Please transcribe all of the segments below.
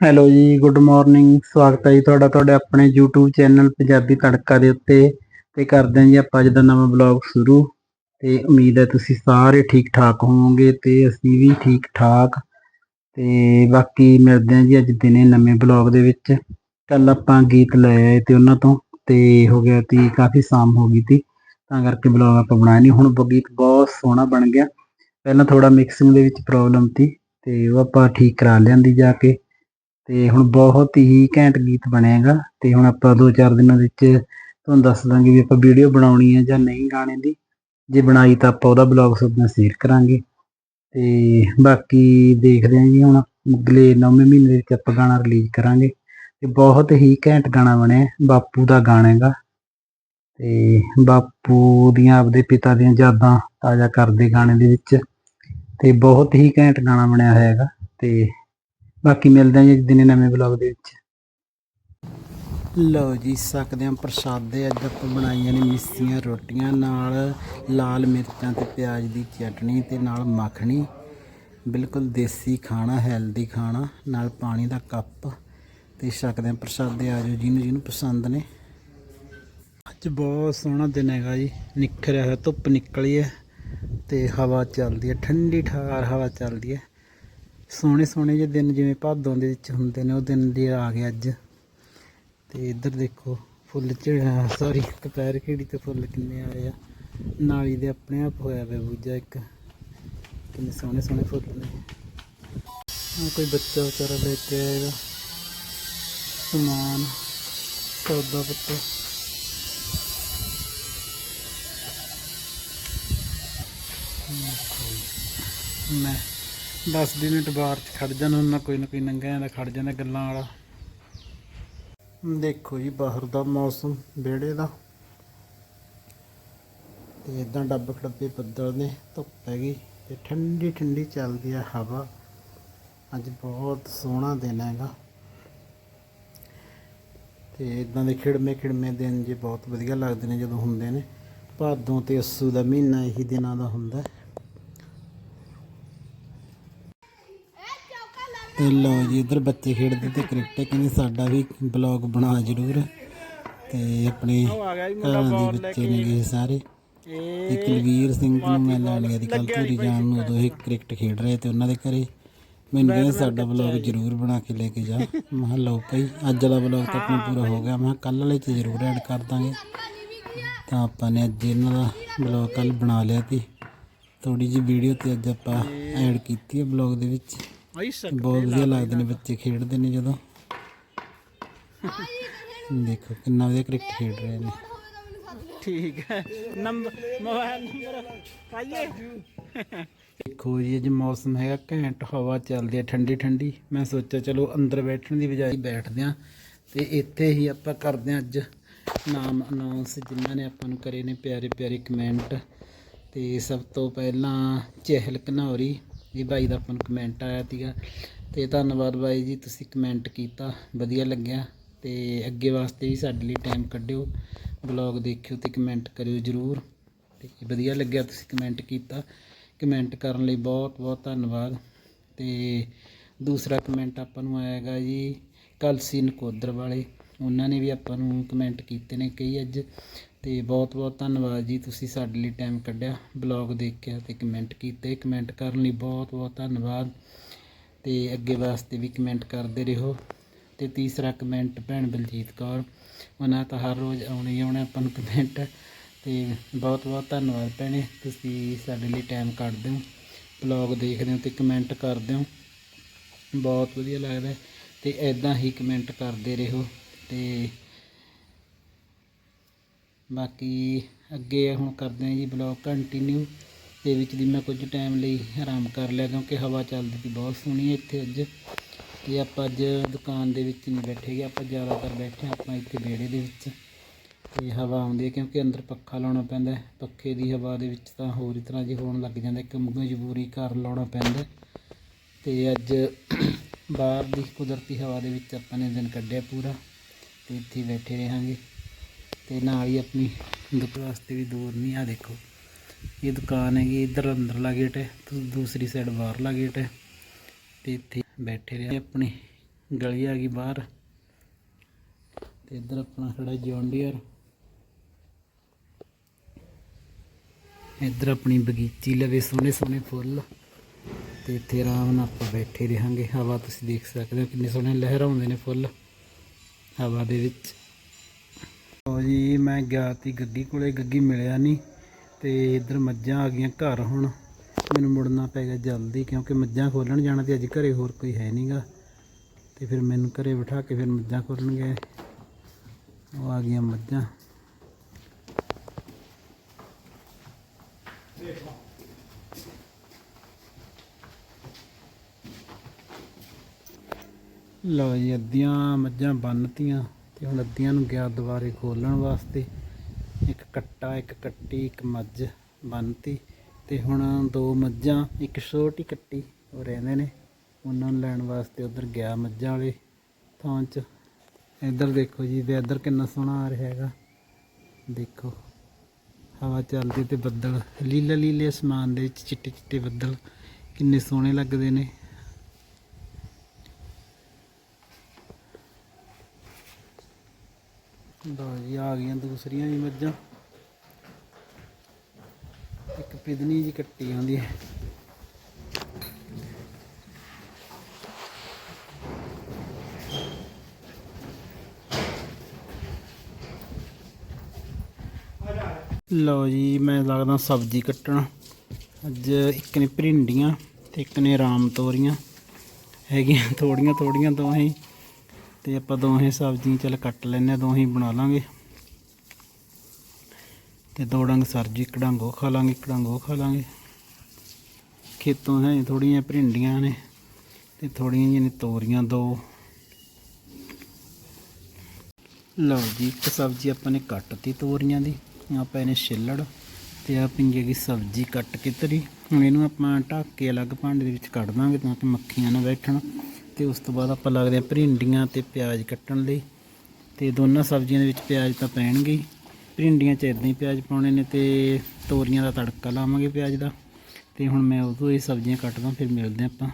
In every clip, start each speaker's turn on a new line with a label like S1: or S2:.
S1: Hello ਜੀ good morning ਸਵਾਗਤ ਹੈ ਜੀ ਤੁਹਾਡਾ, ਤੁਹਾਡੇ ਆਪਣੇ YouTube ਚੈਨਲ ਪੰਜਾਬੀ ਤੜਕਾ ਦੇ ਉੱਤੇ ਤੇ ਕਰਦੇ ਹਾਂ ਜੀ ਆਪਾਂ ਅੱਜ ਦਾ ਨਵਾਂ ਬਲੌਗ ਸ਼ੁਰੂ ਤੇ ਉਮੀਦ ਹੈ ਤੁਸੀਂ ਸਾਰੇ ਠੀਕ ਠਾਕ ਹੋਵੋਗੇ ਤੇ ਅਸੀਂ ਵੀ ਠੀਕ ਠਾਕ ਤੇ ਬਾਕੀ ਮਿਲਦੇ ਹਾਂ ਜੀ ਅੱਜ ਦਿਨੇ ਨਵੇਂ ਬਲੌਗ ਦੇ ਵਿੱਚ। ਕੱਲ ਆਪਾਂ ਗੀਤ ਲੈ ਆਏ ਤੇ ਉਹਨਾਂ ਤੋਂ ਤੇ ਹੋ ਗਿਆ ਤੀ, ਕਾਫੀ ਸ਼ਾਮ ਹੋ ਗਈ ਤੀ, ਤਾਂ ਕਰਕੇ ਬਲੌਗ ਆਪਾਂ ਬਣਾਇਆ ਨਹੀਂ ਹੁਣ ਉਹ ਗੀਤ ਬਹੁਤ ਸੋਹਣਾ ਬਣ ਗਿਆ। ਪਹਿਲਾਂ ਥੋੜਾ ਮਿਕਸਿੰਗ ਦੇ ਵਿੱਚ ਪ੍ਰੋਬਲਮ ਤੀ ਤੇ ਉਹ ਆਪਾਂ ਠੀਕ ਕਰਾ ਲਿਆਂਦੀ ਜਾ ਕੇ। ਤੇ ਹੁਣ ਬਹੁਤ ਹੀ ਘੈਂਟ ਗੀਤ ਬਣੇਗਾ ਤੇ ਹੁਣ ਆਪਾਂ ਦੋ ਚਾਰ ਦਿਨਾਂ ਵਿੱਚ ਤੁਹਾਨੂੰ ਦੱਸ ਦਾਂਗੇ ਵੀ ਆਪਾਂ ਵੀਡੀਓ ਬਣਾਉਣੀ ਹੈ ਜਾਂ ਨਹੀਂ ਗਾਣੇ ਦੀ। ਜੇ ਬਣਾਈ ਤਾਂ ਆਪਾਂ ਉਹਦਾ ਬਲੌਗ ਤੁਹਾਡੇ ਸ਼ੇਅਰ ਕਰਾਂਗੇ। ਤੇ ਬਾਕੀ ਦੇਖਦੇ ਹਾਂ ਜੀ ਹੁਣ ਅਗਲੇ ਨੌਵੇਂ ਮਹੀਨੇ ਵਿੱਚ ਆਪਾਂ ਗਾਣਾ ਰਿਲੀਜ਼ ਕਰਾਂਗੇ। ਤੇ ਬਹੁਤ ਹੀ ਘੈਂਟ ਗਾਣਾ ਬਣਿਆ ਬਾਪੂ ਦਾ ਗਾਣਾ ਹੈਗਾ। ਤੇ ਬਾਪੂ ਦੀਆਂ ਆਪਦੇ ਪਿਤਾ ਦੀਆਂ ਯਾਦਾਂ ਤਾਜ਼ਾ ਕਰਦੇ ਗਾਣੇ ਦੇ ਵਿੱਚ। ਤੇ ਬਹੁਤ ਹੀ ਘੈਂਟ ਗਾਣਾ ਬਣਿਆ ਹੋਇਆ ਹੈਗਾ ਤੇ ਬਾਕੀ ਮਿਲਦੇ ਹਾਂ ਜੀ ਦਿਨੇ ਨਵੇਂ ਵਲੌਗ ਦੇ ਵਿੱਚ। ਲਓ ਜੀ, ਸਕਦੇ ਹਾਂ ਪ੍ਰਸ਼ਾਦੇ ਅੱਜ ਆਪਾਂ ਬਣਾਈਆਂ ਨੇ ਮਿੱਸੀਆਂ ਰੋਟੀਆਂ, ਨਾਲ ਲਾਲ ਮਿਰਚਾਂ ਤੇ ਪਿਆਜ਼ ਦੀ ਚਟਣੀ ਤੇ ਨਾਲ ਮੱਖਣੀ। ਬਿਲਕੁਲ ਦੇਸੀ ਖਾਣਾ, ਹੈਲਦੀ ਖਾਣਾ, ਨਾਲ ਪਾਣੀ ਦਾ ਕੱਪ। ਤੇ ਸਕਦੇ ਹਾਂ ਪ੍ਰਸ਼ਾਦੇ ਆ ਜਾਓ ਜਿਹਨੂੰ ਜਿਹਨੂੰ ਪਸੰਦ ਨੇ। ਅੱਜ ਬਹੁਤ ਸੋਹਣਾ ਦਿਨ ਹੈਗਾ ਜੀ। ਨਿੱਖਰਿਆ ਹੋਇਆ ਧੁੱਪ ਨਿਕਲੀ ਹੈ ਤੇ ਹਵਾ ਚੱਲਦੀ ਹੈ, ਠੰਡੀ ਠਾਰ ਹਵਾ ਚੱਲਦੀ ਹੈ। ਸੋਹਣੇ ਸੋਹਣੇ ਜਿਹੇ ਦਿਨ ਜਿਵੇਂ ਭਾਦੋਂ ਦੇ ਵਿੱਚ ਹੁੰਦੇ ਨੇ, ਉਹ ਦਿਨ ਦੇ ਆ ਗਿਆ ਅੱਜ। ਤੇ ਇੱਧਰ ਦੇਖੋ, ਫੁੱਲ ਝੜ ਸੌਰੀ ਦੁਪਹਿਰ ਖੇੜੀ ਤੇ ਫੁੱਲ ਕਿੰਨੇ ਆਏ ਆ। ਨਾਲੀ ਦੇ ਆਪਣੇ ਆਪ ਹੋਇਆ ਪਿਆ ਬੂਜਾ ਇੱਕ। ਕਿੰਨੇ ਸੋਹਣੇ ਸੋਹਣੇ ਫੁੱਲ ਨੇ। ਆਹ ਕੋਈ ਬੱਚਾ ਵਿਚਾਰਾ ਲੈ ਕੇ ਆਏਗਾ ਸਮਾਨ, ਸੌਦਾ ਪੱਤਾ। ਮੈਂ 10 ਮਿੰਟ ਬਾਹਰ ਚ ਖੜ ਜਾਣਾ, ਉਹਨਾਂ ਕੋਈ ਨਾ ਕੋਈ ਨੰਗਿਆਂ ਦਾ ਖੜ ਜਾਂਦਾ ਗੱਲਾਂ ਵਾਲਾ। ਦੇਖੋ ਜੀ, ਬਾਹਰ ਦਾ ਮੌਸਮ, ਵਿਹੜੇ ਦਾ। ਤੇ ਇਦਾਂ ਡੱਬ ਖੜੱਬੇ ਬੱਦਲ ਨੇ, ਧੁੱਪ ਹੈਗੀ ਤੇ ਠੰਡੀ ਠੰਡੀ ਚੱਲਦੀ ਆ ਹਵਾ। ਅੱਜ ਬਹੁਤ ਸੋਹਣਾ ਦਿਨ ਹੈਗਾ। ਤੇ ਇਦਾਂ ਦੇ ਖਿੜਮੇ ਖਿੜਮੇ ਦਿਨ ਜੇ ਬਹੁਤ ਵਧੀਆ ਲੱਗਦੇ ਨੇ ਜਦੋਂ ਹੁੰਦੇ ਨੇ। ਭਾਦੋਂ ਤੇ ਅੱਸੂ ਦਾ ਮਹੀਨਾ ਇਹੀ ਦਿਨਾਂ ਦਾ ਹੁੰਦਾ। ਤੇ ਲਓ ਜੀ, ਇਧਰ ਬੱਚੇ ਖੇਡਦੇ ਤੇ ਕ੍ਰਿਕਟ, ਕਹਿੰਦੇ ਸਾਡਾ ਵੀ ਬਲੌਗ ਬਣਾ ਜ਼ਰੂਰ। ਤੇ ਆਪਣੇ ਘਰਾਂ ਦੇ ਬੱਚੇ ਨੇ ਇਹ ਸਾਰੇ। ਤੇ ਕੁਲਵੀਰ ਸਿੰਘ ਨੂੰ ਮੈਂ ਲੈਣ ਗਿਆ ਦੀ ਕੱਲ ਧੂਰੀ ਜਾਣ ਨੂੰ, ਉਦੋਂ ਇਹ ਕ੍ਰਿਕਟ ਖੇਡ ਰਹੇ ਤੇ ਉਹਨਾਂ ਦੇ ਘਰੇ। ਮੈਨੂੰ ਕਹਿੰਦੇ ਸਾਡਾ ਬਲੌਗ ਜ਼ਰੂਰ ਬਣਾ ਕੇ ਲੈ ਕੇ ਜਾ। ਮੈਂ ਕਿਹਾ, ਲਓ ਭਾਈ, ਅੱਜ ਵਾਲਾ ਬਲੌਗ ਤਾਂ ਆਪਣਾ ਪੂਰਾ ਹੋ ਗਿਆ। ਮੈਂ ਕਿਹਾ ਕੱਲ ਵਾਲੇ 'ਚ ਜ਼ਰੂਰ ਐਡ ਕਰ ਦਾਂਗੇ। ਤਾਂ ਆਪਾਂ ਨੇ ਅੱਜ ਇਹਨਾਂ ਦਾ ਬਲੌਗ ਕੱਲ ਬਣਾ ਲਿਆ ਤੀ ਥੋੜੀ ਜਿਹੀ ਵੀਡੀਓ ਤੇ ਅੱਜ ਆਪਾਂ ਐਡ ਕੀਤੀ ਹੈ ਬਲੌਗ ਦੇ ਵਿੱਚ। ਬਹੁਤ ਵਧੀਆ ਲੱਗਦੇ ਨੇ ਬੱਚੇ ਖੇਡਦੇ ਨੇ ਜਦੋਂ। ਦੇਖੋ ਕਿੰਨਾ ਵਧੀਆ ਕ੍ਰਿਕਟ ਖੇਡ ਰਹੇ ਨੇ।
S2: ਠੀਕ ਹੈ। ਨੰਬਰ ਮੋਬਾਈਲ ਨੰਬਰ ਪਾਈਏ।
S1: ਦੇਖੋ ਜੀ ਅੱਜ ਮੌਸਮ ਹੈਗਾ ਘੈਂਟ ਹਵਾ ਚੱਲਦੀ ਹੈ ਠੰਡੀ ਠੰਡੀ। ਮੈਂ ਸੋਚਿਆ ਚਲੋ ਅੰਦਰ ਬੈਠਣ ਦੀ ਬਜਾਏ ਬੈਠਦੇ ਹਾਂ। ਤੇ ਇੱਥੇ ਹੀ ਆਪਾਂ ਕਰਦੇ ਹਾਂ ਅੱਜ ਨਾਮ ਅਨਾਉਂਸ ਜਿਨ੍ਹਾਂ ਨੇ ਆਪਾਂ ਨੂੰ ਕਰੇ ਨੇ ਪਿਆਰੇ ਪਿਆਰੇ ਕਮੈਂਟ ਤੇ ਸਭ ਤੋਂ ਪਹਿਲਾਂ ਚਹਿਲ ਘਨੌਰੀ ਇਹ ਬਾਈ ਦਾ ਆਪਾਂ ਨੂੰ ਕਮੈਂਟ ਆਇਆ ਸੀਗਾ। ਤੇ ਧੰਨਵਾਦ ਬਾਈ ਜੀ, ਤੁਸੀਂ ਕਮੈਂਟ ਕੀਤਾ, ਵਧੀਆ ਲੱਗਿਆ। ਤੇ ਅੱਗੇ ਵਾਸਤੇ ਵੀ ਸਾਡੇ ਲਈ ਟਾਈਮ ਕੱਢਿਓ ਬਲੌਗ ਦੇਖਿਓ ਤੇ ਕਮੈਂਟ ਕਰਿਓ ਜਰੂਰ। ਤੇ ਵਧੀਆ ਲੱਗਿਆ ਤੁਸੀਂ ਕਮੈਂਟ ਕੀਤਾ। ਕਮੈਂਟ ਕਰਨ ਲਈ ਬਹੁਤ ਬਹੁਤ ਧੰਨਵਾਦ। ਤੇ ਦੂਸਰਾ ਕਮੈਂਟ ਆਪਾਂ ਨੂੰ ਆਏਗਾ ਜੀ, ਕਲਸੀ ਨਕੋਦਰ ਵਾਲੇ। ਉਹਨਾਂ ਨੇ ਵੀ ਆਪਾਂ ਨੂੰ ਕਮੈਂਟ ਕੀਤੇ ਨੇ ਕਈ ਅੱਜ। ਤੇ ਬਹੁਤ ਬਹੁਤ ਧੰਨਵਾਦ ਜੀ ਤੁਸੀਂ ਸਾਡੇ ਲਈ ਟਾਈਮ ਕੱਢਿਆ ਬਲੌਗ ਦੇਖਿਆ ਤੇ ਕਮੈਂਟ ਕੀਤੇ। ਕਮੈਂਟ ਕਰਨ ਲਈ ਬਹੁਤ ਬਹੁਤ ਧੰਨਵਾਦ ਤੇ ਅੱਗੇ ਵਾਸਤੇ ਵੀ ਕਮੈਂਟ ਕਰਦੇ ਰਹੋ। ਤੇ ਤੀਸਰਾ ਕਮੈਂਟ ਭੈਣ ਬਲਜੀਤ ਕੌਰ, ਉਹਨਾਂ ਤਾਂ ਹਰ ਰੋਜ਼ ਆਉਣੇ ਆਉਣਾ ਆਪਾਂ ਨੂੰ ਕਮੈਂਟ ਤੇ ਬਹੁਤ ਬਹੁਤ ਧੰਨਵਾਦ ਭੈਣੇ, ਤੁਸੀਂ ਸਾਡੇ ਲਈ ਟਾਈਮ ਕੱਢਦੇ ਹੋ ਬਲੌਗ ਦੇਖਦੇ ਹੋ ਤੇ ਕਮੈਂਟ ਕਰਦੇ ਹੋ। ਬਹੁਤ ਵਧੀਆ ਲੱਗਦਾ ਹੈ ਤੇ ਐਦਾਂ ਹੀ ਕਮੈਂਟ ਕਰਦੇ ਰਹੋ ਤੇ ਬਾਕੀ ਅੱਗੇ ਹੁਣ ਕਰਦੇ ਹਾਂ ਜੀ ਬਲੌਗ ਕੰਟੀਨਿਊ ਦੇ ਵਿੱਚ ਦੀ ਮੈਂ ਕੁਝ ਟਾਈਮ ਲਈ ਆਰਾਮ ਕਰ ਲਿਆ ਕਿਉਂਕਿ ਹਵਾ ਚੱਲਦੀ ਸੀ ਬਹੁਤ ਸੋਹਣੀ ਇੱਥੇ ਅੱਜ। ਤੇ ਆਪਾਂ ਅੱਜ ਦੁਕਾਨ ਦੇ ਵਿੱਚ ਨਹੀਂ ਬੈਠੇਗੇ ਆਪਾਂ ਜ਼ਿਆਦਾਤਰ ਬੈਠੇ ਹਾਂ ਆਪਾਂ ਇੱਥੇ ਵਿਹੜੇ ਦੇ ਵਿੱਚ। ਤੇ ਹਵਾ ਆਉਂਦੀ ਹੈ ਕਿਉਂਕਿ ਅੰਦਰ ਪੱਖਾ ਲਾਉਣਾ ਪੈਂਦਾ ਪੱਖੇ ਦੀ ਹਵਾ ਦੇ ਵਿੱਚ ਤਾਂ ਹੋਰ ਹੀ ਤਰ੍ਹਾਂ ਜੇ ਹੋਣ ਲੱਗ ਜਾਂਦਾ, ਇੱਕ ਮਜਬੂਰੀ ਘਰ ਲਾਉਣਾ ਪੈਂਦਾ ਹੈ। ਤੇ ਅੱਜ ਬਾਹਰ ਦੀ ਕੁਦਰਤੀ ਹਵਾ ਦੇ ਵਿੱਚ ਆਪਾਂ ਨੇ ਦਿਨ ਕੱਢਿਆ ਪੂਰਾ, ਤੇ ਇੱਥੇ ਬੈਠੇ ਰਹਾਂਗੇ। ਤੇ ਨਾਲ ਹੀ ਆਪਣੀ ਦੁਕਾਨ ਵਾਸਤੇ ਵੀ ਦੂਰ ਨਹੀਂ ਆ ਦੇਖੋ। ਇਹ ਦੁਕਾਨ ਹੈਗੀ ਇੱਧਰ ਅੰਦਰਲਾ ਗੇਟ ਹੈ ਦੂਸਰੀ ਸਾਈਡ ਬਾਹਰਲਾ ਗੇਟ ਹੈ ਤੇ ਇੱਥੇ ਬੈਠੇ ਰਹੇ ਆਪਣੀ, ਗਲੀ ਆ ਗਈ ਬਾਹਰ। ਤੇ ਇੱਧਰ ਆਪਣਾ ਖੜਾ ਜੌਂਡੀਅਰ ਇੱਧਰ ਆਪਣੀ ਬਗੀਚੀ ਲਵੇ ਸੋਹਣੇ ਸੋਹਣੇ ਫੁੱਲ। ਤੇ ਇੱਥੇ ਆਰਾਮ ਨਾਲ ਆਪਾਂ ਬੈਠੇ ਰਹਾਂਗੇ। ਹਵਾ ਤੁਸੀਂ ਦੇਖ ਸਕਦੇ ਹੋ ਕਿੰਨੇ ਸੋਹਣੇ ਲਹਿਰਾਉਂਦੇ ਨੇ ਫੁੱਲ। ਹਵਾ ਦੇ ਵਿੱਚ। ਜੀ, ਮੈਂ ਗਿਆ ਤੀ ਗੱਗੀ ਕੋਲੇ, ਗੱਗੀ ਮਿਲਿਆ ਨਹੀਂ ਤੇ ਇੱਧਰ ਮੱਝਾਂ ਆ ਗਈਆਂ ਘਰ ਹੁਣ। ਮੈਨੂੰ ਮੁੜਨਾ ਪੈ ਗਿਆ ਜਲਦੀ ਕਿਉਂਕਿ ਮੱਝਾਂ ਖੋਲਣ ਜਾਣਾ ਤੇ ਅੱਜ ਘਰੇ ਹੋਰ ਕੋਈ ਹੈ ਨਹੀਂਗਾ ਤੇ ਫਿਰ ਮੈਨੂੰ ਘਰੇ ਬਿਠਾ ਕੇ ਫਿਰ ਮੱਝਾਂ ਖੋਲਣ ਗਏ। ਉਹ ਆ ਗਈਆਂ ਮੱਝਾਂ। ਲਓ ਜੀ, ਅੱਧੀਆਂ ਮੱਝਾਂ ਬੰਨਤੀਆਂ ਤੇ ਹੁਣ ਅੱਧੀਆਂ ਨੂੰ ਗਿਆ ਦੁਬਾਰੇ ਖੋਲਣ ਵਾਸਤੇ। ਇੱਕ ਕੱਟਾ, ਇੱਕ ਕੱਟੀ, ਇੱਕ ਮੱਝ ਬੰਨਤੀ ਤੇ ਹੁਣ ਦੋ ਮੱਝਾਂ, ਇੱਕ ਛੋਟੀ ਕੱਟੀ ਉਹ ਰਹਿੰਦੇ ਨੇ। ਉਹਨਾਂ ਨੂੰ ਲੈਣ ਵਾਸਤੇ ਉਧਰ ਗਿਆ ਮੱਝਾਂ ਵਾਲੇ ਥਾਂ 'ਚ। ਇੱਧਰ ਦੇਖੋ ਜੀ ਵੈਦਰ ਕਿੰਨਾ ਸੋਹਣਾ ਆ ਰਿਹਾ ਹੈਗਾ। ਦੇਖੋ, ਹਵਾ ਚੱਲਦੀ ਤੇ ਬੱਦਲ ਲੀਲੇ ਲੀਲੇ ਅਸਮਾਨ ਦੇ ਵਿੱਚ ਚਿੱਟੇ ਚਿੱਟੇ ਬੱਦਲ ਕਿੰਨੇ ਸੋਹਣੇ ਲੱਗਦੇ ਨੇ। ਲਓ ਜੀ, ਆ ਗਈਆਂ ਦੂਸਰੀਆਂ ਵੀ ਮੱਝਾਂ ਇੱਕ ਪਿਦਨੀ ਜੀ ਕੱਟੀ ਆਉਂਦੀ ਹੈ। ਲਓ ਜੀ, ਮੈਂ ਲੱਗਦਾ ਸਬਜ਼ੀ ਕੱਟਣਾ। ਅੱਜ ਇੱਕ ਨੇ ਭਿੰਡੀਆਂ ਤੇ ਇੱਕ ਨੇ ਰਾਮ ਤੋਰੀਆਂ ਹੈਗੀਆਂ ਥੋੜੀਆਂ ਥੋੜੀਆਂ ਦੋਵੇਂ ਤੇ ਆਪਾਂ ਦੋਹੇ ਸਬਜ਼ੀਆਂ ਚੱਲ ਕੱਟ ਲੈਨੇ ਆ ਦੋਹੇ ਬਣਾ ਲਾਂਗੇ। ਤੇ ਦੋ ਡੰਗ ਸਰਜੀ ਇੱਕ ਡੰਗ ਉਹ ਖਾ ਲਾਂਗੇ, ਇੱਕ ਡੰਗ ਉਹ ਖਾ ਲਾਂਗੇ। ਖੇਤੋਂ ਹੈ ਥੋੜੀਆਂ ਭਿੰਡੀਆਂ ਨੇ ਤੇ ਥੋੜੀਆਂ ਜਿਹੀਆਂ ਨੇ ਤੋਰੀਆਂ ਦੋ। ਲਓ ਜੀ, ਇੱਕ ਸਬਜ਼ੀ ਆਪਾਂ ਨੇ ਕੱਟਤੀ ਤੋਰੀਆਂ ਦੀ, ਆਪਾਂ ਇਹਨੇ ਛਿੱਲੜ ਤੇ ਆ ਪਿੰਗੇ ਦੀ ਸਬਜ਼ੀ ਕੱਟ ਕੇ ਧਰੀ। ਹੁਣ ਇਹਨੂੰ ਆਪਾਂ ਢੱਕ ਕੇ ਅਲੱਗ ਭਾਂਡੇ ਦੇ ਵਿੱਚ ਕੱਢ ਦਾਂਗੇ ਤਾਂ ਕਿ ਮੱਖੀਆਂ ਨਾ ਬੈਠਣ। ਤੇ ਉਸ ਤੋਂ ਬਾਅਦ ਆਪਾਂ ਲੱਗਦੇ ਆ ਭਿੰਡੀਆਂ ਤੇ ਪਿਆਜ਼ ਕੱਟਣ ਲਈ। ਤੇ ਦੋਨਾਂ ਸਬਜ਼ੀਆਂ ਦੇ ਵਿੱਚ ਪਿਆਜ਼ ਤਾਂ ਪੈਣਗੇ ਹੀ। ਭਿੰਡੀਆਂ 'ਚ ਇਦਾਂ ਹੀ ਪਿਆਜ਼ ਪਾਉਣੇ ਨੇ ਤੇ ਤੋਰੀਆਂ ਦਾ ਤੜਕਾ ਲਾਵਾਂਗੇ ਪਿਆਜ਼ ਦਾ। ਤੇ ਹੁਣ ਮੈਂ ਉਦੋਂ ਹੀ ਸਬਜ਼ੀਆਂ ਕੱਟਦਾ, ਫਿਰ ਮਿਲਦੇ ਹਾਂ ਆਪਾਂ।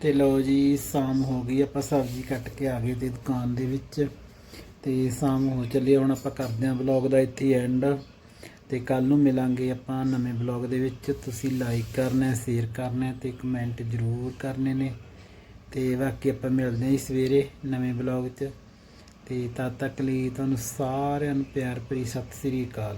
S1: ਤੇ ਲਓ ਜੀ, ਸ਼ਾਮ ਹੋ ਗਈ, ਆਪਾਂ ਸਬਜ਼ੀ ਕੱਟ ਕੇ ਆ ਗਏ ਤੇ ਦੁਕਾਨ ਦੇ ਵਿੱਚ। ਤੇ ਸ਼ਾਮ ਹੋ ਚੱਲੀ, ਹੁਣ ਆਪਾਂ ਕਰਦੇ ਹਾਂ ਵਲੌਗ ਦਾ ਇੱਥੇ ਐਂਡ ਤੇ ਕੱਲ ਨੂੰ ਮਿਲਾਂਗੇ ਆਪਾਂ ਨਵੇਂ ਵਲੌਗ ਦੇ ਵਿੱਚ। ਤੁਸੀਂ ਲਾਈਕ ਕਰਨਾ ਸ਼ੇਅਰ ਕਰਨਾ ਹੈ ਤੇ ਕਮੈਂਟ ਜ਼ਰੂਰ ਕਰਨੇ ਨੇ। ਤੇ ਬਾਕੀ ਆਪਾਂ ਮਿਲਦੇ ਹਾਂ ਜੀ ਸਵੇਰੇ ਨਵੇਂ ਵਲੌਗ 'ਚ। ਤੇ ਤਦ ਤੱਕ ਲਈ ਤੁਹਾਨੂੰ ਸਾਰਿਆਂ ਨੂੰ ਪਿਆਰ ਭਰੀ ਸਤਿ ਸ੍ਰੀ ਅਕਾਲ।